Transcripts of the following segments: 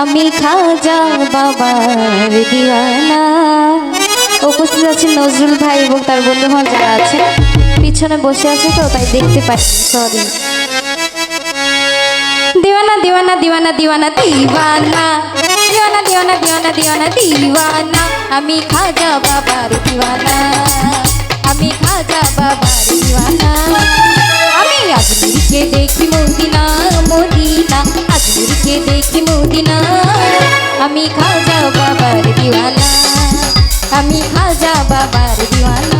আমি খাজা বাবার দিওয়ানা উপস্থিত আছেন নজরুল ভাই এবং তার বন্ধু বান্ধব যারা আছে পিছনে বসে আছে তো, তাই দেখতে পাচ্ছি সরি দিওয়ানা দিওয়ানা দিওয়ানা দিওয়ানা দিওয়ানা। দিওয়ানা দিওয়ানা দিওয়ানা দিওয়ানা দিওয়ানা। আমি খাজা বাবার দিওয়ানা। আমি খাজা মদিনা আমি খাজা বাবার দিওয়ানা। আমি খাজা বাবার দিওয়ানা।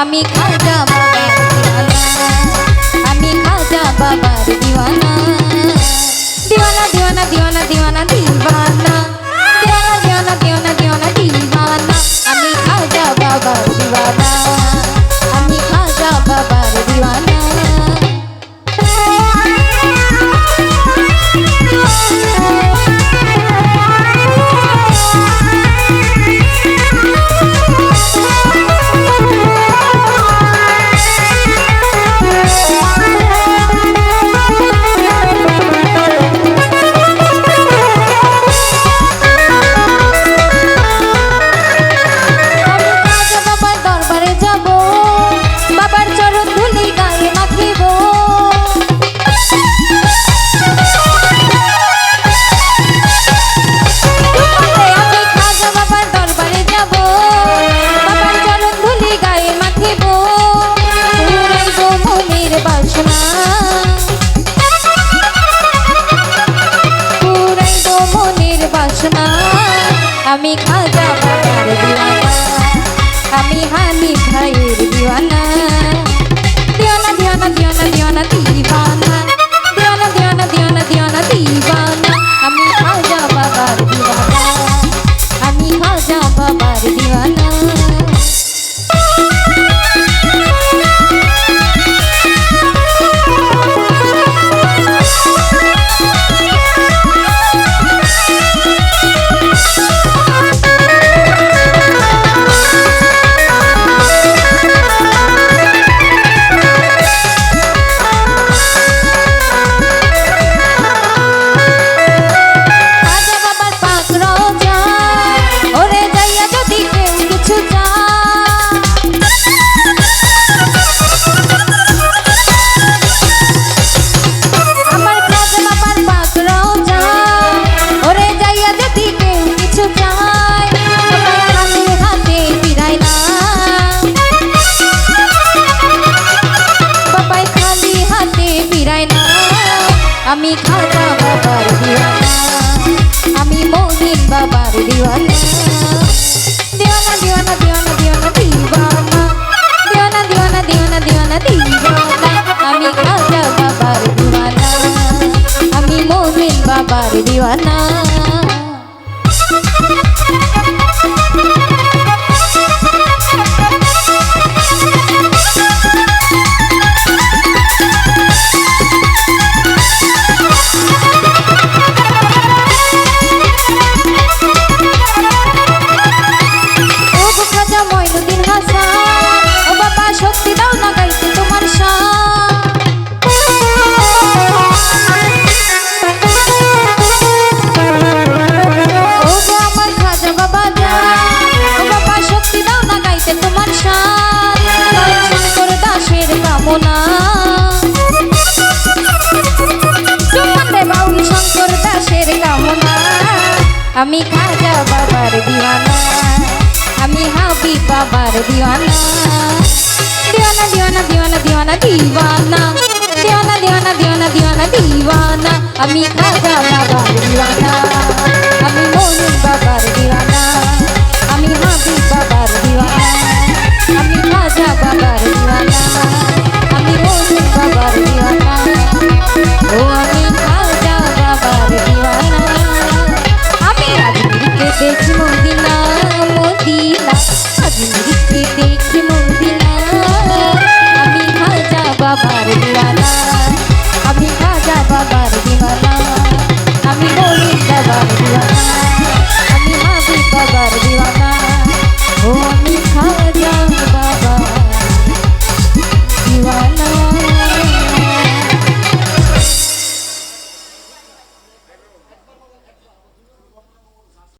আমি খাজা বাবার দিওয়ানা। আমি খাজা বাবার দিওয়ানা। mi casa. বাবার দিওয়ানা আমি খাজা বাবার দিওয়ানা, আমি হাবি বাবার দিওয়ানা। দিওয়ানা দিওয়ানা দিওয়ানা দিওয়ানা দিওয়ানা। দিওয়ানা দিওয়ানা দিওয়ানা দিওয়ানা দিওয়ানা। আমি খাজা বাবার দিওয়ানা।